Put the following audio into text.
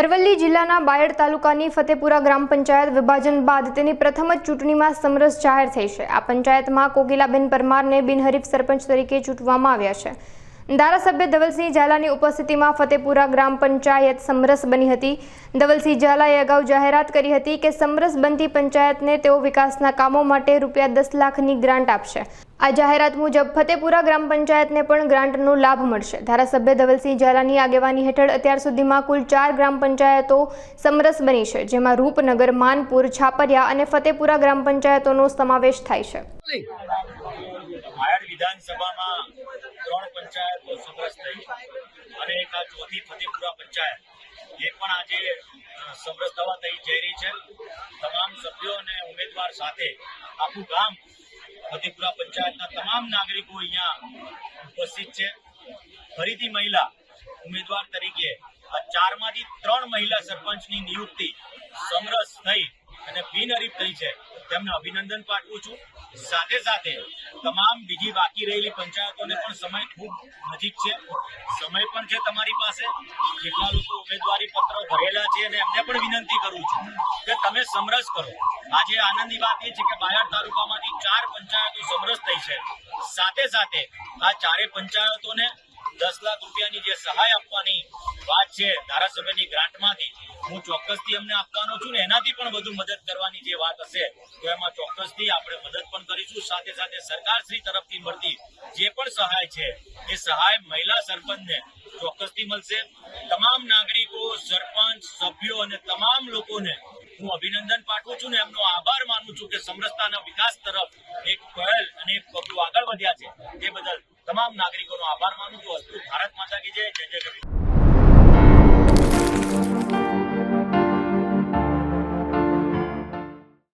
અરવલ્લી જિલ્લાના બાયડ તાલુકાની ફતેપુરા ગ્રામ પંચાયત વિભાજન બાદ તેની પ્રથમ જ ચૂંટણીમાં સમરસ જાહેર થઈ છે. આ પંચાયતમાં કોકિલાબેન પરમારને બિનહરીફ સરપંચ તરીકે ચૂંટવામાં આવ્યા છે. ધારાસભ્ય ધવલસિંહ ઝાલાની ઉપસ્થિતિમાં ફતેપુરા ગ્રામ પંચાયત સમરસ બની હતી. ધવલસિંહ ઝાલાએ અગાઉ જાહેરાત કરી હતી કે સમરસ બનતી પંચાયતને તેઓ વિકાસના કામો માટે રૂપિયા દસ લાખની ગ્રાન્ટ આપશે. આ જાહેરાત મુજબ ફતેપુરા ગ્રામ પંચાયતને પણ ગ્રાન્ટનો લાભ મળશે. ધારાસભ્ય ધવલસિંહ ઝાલાની આગેવાની હેઠળ અત્યાર સુધીમાં કુલ ચાર ગ્રામ પંચાયતો સમરસ બની છે, જેમાં રૂપનગર, માનપુર, છાપરિયા અને ફતેપુરા ગ્રામ પંચાયતોનો સમાવેશ થાય છે. પંચાયતો સમરસ થઈ. અને એક આ ચોથી ફતેપુરા પંચાયત. એ પણ આજે સમરસ થવા થઈ જઈ રહી છે. તમામ સભ્યો અને ઉમેદવાર સાથે આખું ગામ ફતેપુરા પંચાયતના તમામ નાગરિકો અહીંયા ઉપસ્થિત છે. ફરીથી મહિલા ઉમેદવાર તરીકે આ ચારમાંથી ત્રણ મહિલા સરપંચની નિયુક્તિ સમરસ થઈ અને બિનહરીફ થઈ છે. તેમને અભિનંદન પાઠવું છું. સાથે સાથે તમામ બીજી બાકી રહેલી પંચાયતોને પણ સમય ખૂબ નજીક છે. સમય પણ છે તમારી પાસે. જેટલા લોકો ઉમેદવારી પત્રો ભરેલા છે અને એમને પણ વિનંતી કરું છું કે તમે સમરસ કરો. આજે આનંદની વાત એ છે કે બાયડ તાલુકામાંથી ચાર પંચાયતો સમરસ થઈ છે. સાથે સાથે આ ચારે પંચાયતોને દસ લાખ રૂપિયાની જે સહાય આપવાની વાત છે ધારાસભ્યની ગ્રાન્ટમાંથી, હું ચોક્કસથી અમને આપવાનો છું ને એનાથી પણ વધુ મદદ કરવાની જે વાત હશે, તો એમાં ચોક્કસથી આપણે મદદ પણ કરીશું. સાથે સાથે સરકારશ્રી તરફથી મળતી જે પણ સહાય છે, એ સહાય મહિલા સરપંચને ચોક્કસથી મળશે. તમામ નાગરિકો, સરપંચ, સભ્યો અને તમામ લોકોને હું અભિનંદન પાઠવું છું ને એમનો આભાર માનું છું કે સમરસતાના વિકાસ તરફ એક પહેલ અને તમામ નાગરિકોનો આભાર માનું છું. ભારત માતા કી જય જય જય